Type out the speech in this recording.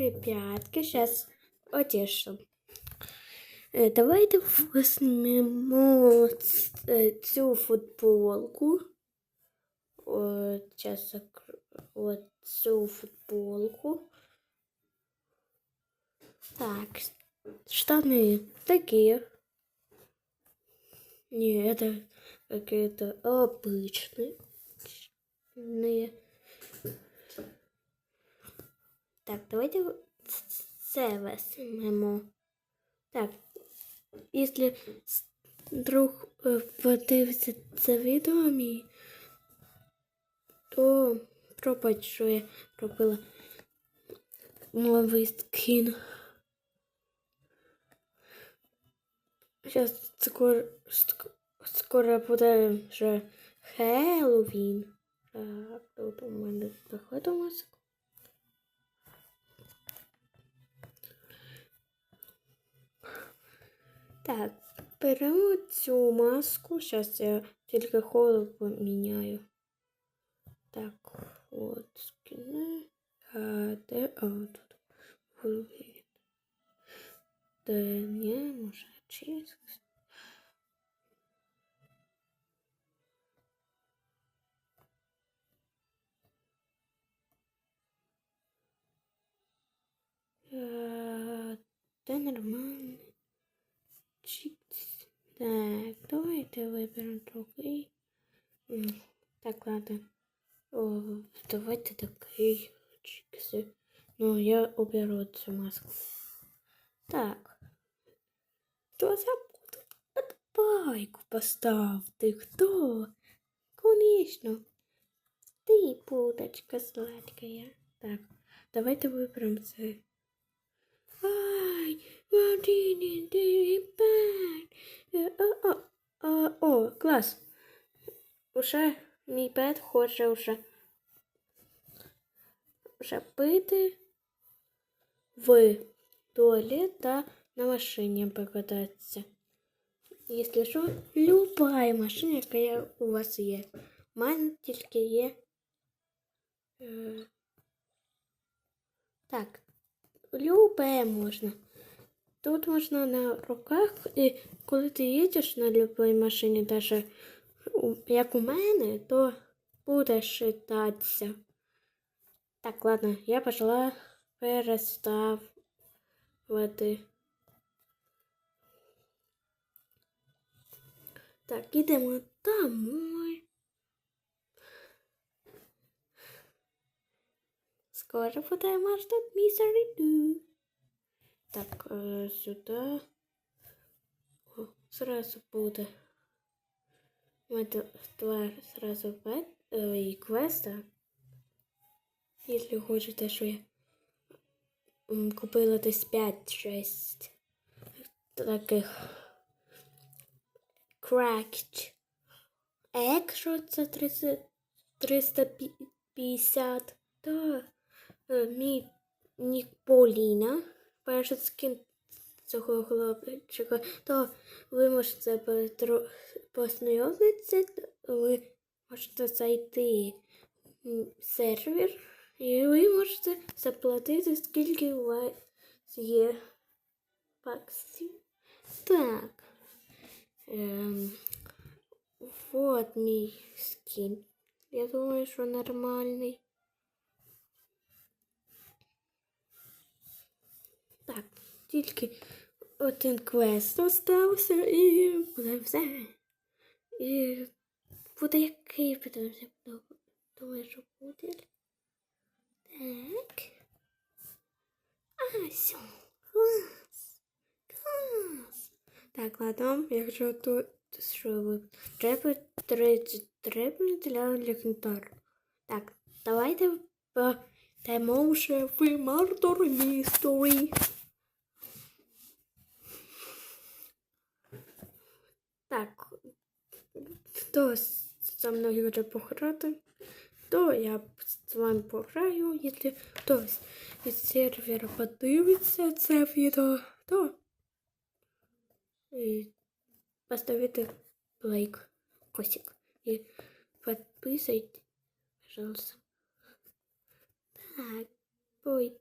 и пятки. Сейчас одешу. Э, Давайте возьмемо э, цю футболку. Сейчас вот цю футболку. Так, штаны такие. Не, это какие-то обычные. Так, давайте це візьмемо. Так, якщо друг е, подивиться це відео мій, то пробач, що я робила новий скін. Зараз скоро, скоро буде вже Хеллоуін. Так, тут у мене заходимо маску. Так, беремо цю маску. Зараз я тільки холод поміняю. Так, от скини. А де? А, тут. Голові. Де ні, може чисто. А, Де нормальний. Чикс. Так, давайте виберемо другий. М, Так, ладно. О, давайте чикс. Ну, я оберу цю маску. Так. Хто забув пайку поставити? Хто? Конечно. Ти, путочка сладкая. Так, давайте виберемо це. о, клас. Уже мій пет хоче вже, вже пити в туалет та на машині покататися. Якщо що, любая машина, яка у вас є. У мене тільки є. Е, так, любе можна. Тут можна на руках, і коли ти їдеш на любій машині, у- як у мене, то буде шитатися. Так, ладно, я пішла переставити. Так, ідемо домой. Скоро буде маршрут місері ду. Так, е, сюди. О, сразу буде. Два сразу э, и квеста. Если хочете, що я купила десь 5-6 таких cracked egg, що це 30, 350, то е, мій нік Поліна, перший скін цього хлопчика, то ви можете потро- познайомитися, ви можете зайти в сервер, і ви можете заплатити, скільки у вас є баксів. Так. Ем, вот мій скін. Я думаю, що нормальний. Так, тільки один квест остався і буде все. І буде який подивимося. Думаю, що буде. Так. А. Клас. Клас. Так, ладно, якщо тут що треба 30 треба для легендар. Так, давайте йдемо вже в Murder Mystery. хто со мною хоче пограти, то я з вами пограю. Якщо хтось із сервера подивиться це відео, то і поставите лайк, косик. И подписывайтесь, пожалуйста. Так, ой.